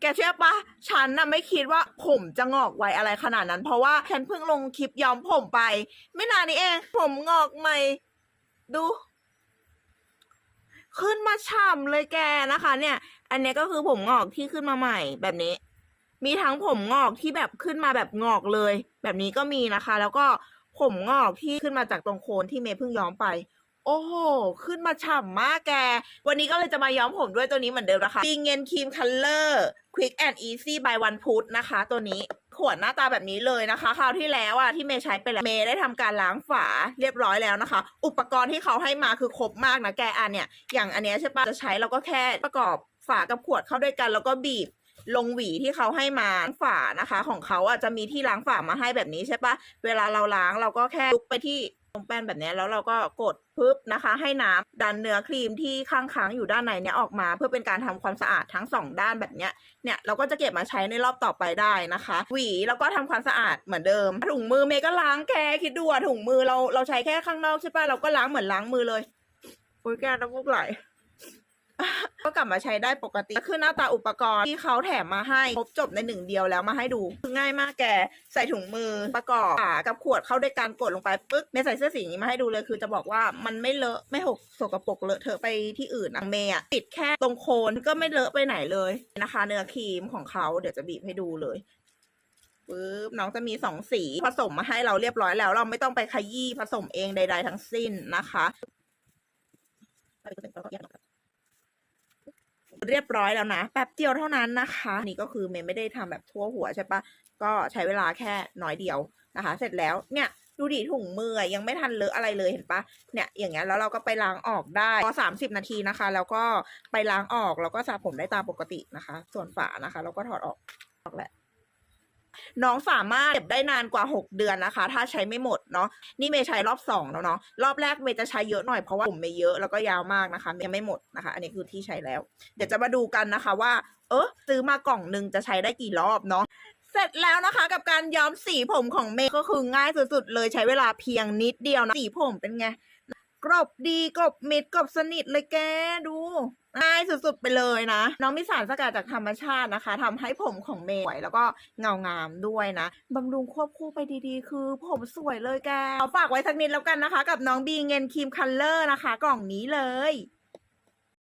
แกเชื่อปะฉันน่ะไม่คิดว่าผมจะงอกไวอะไรขนาดนั้น เพราะว่าฉันเพิ่งลงคลิปย้อมผมไป ไม่นานนี้เอง ผมงอกใหม่ ดู ขึ้นมาฉ่ำเลยแกนะคะ เนี่ย อันนี้ก็คือผมงอกที่ขึ้นมาใหม่แบบนี้ มีทั้งผมงอกที่แบบขึ้นมาแบบงอกเลย แบบนี้ก็มีนะคะ แล้วก็ผมงอกที่ขึ้นมาจากตรงโคนที่เมย์เพิ่งย้อมไป โอ้โห ขึ้นมาฉ่ำมากแก วันนี้ก็เลยจะมาย้อมผมด้วยตัวนี้เหมือนเดิมนะคะ b ีเงินครีมคัลเลอร์ Quick and Easy by One Put นะคะ ตัวนี้ขวดหน้าตาแบบนี้เลยนะคะ คราวที่แล้วอะที่เมย์ใช้ไปแล้ว เมย์ได้ทำการล้างฝาเรียบร้อยแล้วนะคะ อุปกรณ์ที่เขาให้มาคือครบมากนะแกอันเนี่ย อย่างอันเนี้ยใช่ปะจะใช้เราก็แค่ประกอบฝากับขวดเข้าด้วยกัน แล้วก็บีบลงหวีที่เขาให้มาฝานะคะ ของเขาอะจะมีที่ล้างฝามาให้แบบนี้ใช่ปะเวลาเราล้างเราก็แค่ลุกไปที่ ตรงแป้นแบบนี้แล้วเราก็กดปึ๊บนะคะ ให้น้ำดันเนื้อครีมที่ค้างค้างๆอยู่ด้านในเนี้ยออกมา เพื่อเป็นการทำความสะอาดทั้งสองด้านแบบเนี้ยเนี่ยเราก็จะเก็บมาใช้ในรอบต่อไปได้นะคะ หวีแล้วก็ทำความสะอาดเหมือนเดิมถุงมือเมย์ก็ล้างแกคิดดูอะถุงมือเราเราใช้แค่ข้างนอกใช่ปะเราก็ล้างเหมือนล้างมือเลยโอ้ยแกน้ำมูกไหล ก็กลับมาใช้ได้ปกติก็คือหน้าตาอุปกรณ์ที่เขาแถมมาให้ครบจบในหนึ่งเดียวแล้วมาให้ดูคือง่ายมากแกใส่ถุงมือประกอบฝากับขวดเข้าด้วยการกดลงไปปึ๊กเมย์ใส่เสื้อสีนี้มาให้ดูเลยคือจะบอกว่ามันไม่เลอะไม่หกสกปรกเลอะเทอะไปที่อื่นนะเมย์ติดแค่ตรงโคนก็ไม่เลอะไปไหนเลยนะคะ เนื้อครีมของเขาเดี๋ยวจะบีบให้ดูเลยปึ๊บน้องจะมีสองสีผสมมาให้เราเรียบร้อยแล้ว เราไม่ต้องไปขยี้ผสมเองใด ๆ ทั้งสิ้นนะคะ เรียบร้อยแล้วนะแป๊บเดียวเท่านั้นนะคะนี่ก็คือเมย์ไม่ได้ทำแบบทั่วหัวใช่ปะก็ใช้เวลาแค่น้อยเดียวนะคะ เสร็จแล้วเนี่ยดูดิถุงมือยังไม่ทันเลอะอะไรเลยเห็นปะเนี่ยอย่างเงี้ยแล้วเราก็ไปล้างออกได้พอสามสิบนาทีนะคะ แล้วก็ไปล้างออกแล้วก็สระผมได้ตามปกตินะคะ ส่วนฝานะคะ เราก็ถอดออกออกแหละ น้องสามารถเก็บได้นานกว่า 6 เดือนนะคะ ถ้าใช้ไม่หมดเนาะนี่เมย์ใช้รอบ2แล้วเนาะรอบแรกเมย์จะใช้เยอะหน่อยเพราะว่าผมเมย์เยอะแล้วก็ยาวมากนะคะยังไม่หมดนะคะ อันนี้คือที่ใช้แล้ว เดี๋ยวจะมาดูกันนะคะว่า เออซื้อมากล่องหนึ่งจะใช้ได้กี่รอบเนาะเสร็จแล้วนะคะกับการย้อมสีผมของเมย์ก็คือง่ายสุดๆเลยใช้เวลาเพียงนิดเดียวนะสีผมเป็นไงกรอบดีกรอบมิดกรอบสนิทเลยแกดู ง่ายสุดๆไปเลยนะ น้องมีสารสกัดจากธรรมชาตินะคะทำให้ผมของเมย์สวยแล้วก็เงางามด้วยนะบำรุงควบคู่ไปดีๆ คือผมสวยเลยแกเอาฝากไว้สักนิดแล้วกันนะคะ กับน้องบีเงินครีมคัลเลอร์นะคะ กล่องนี้เลย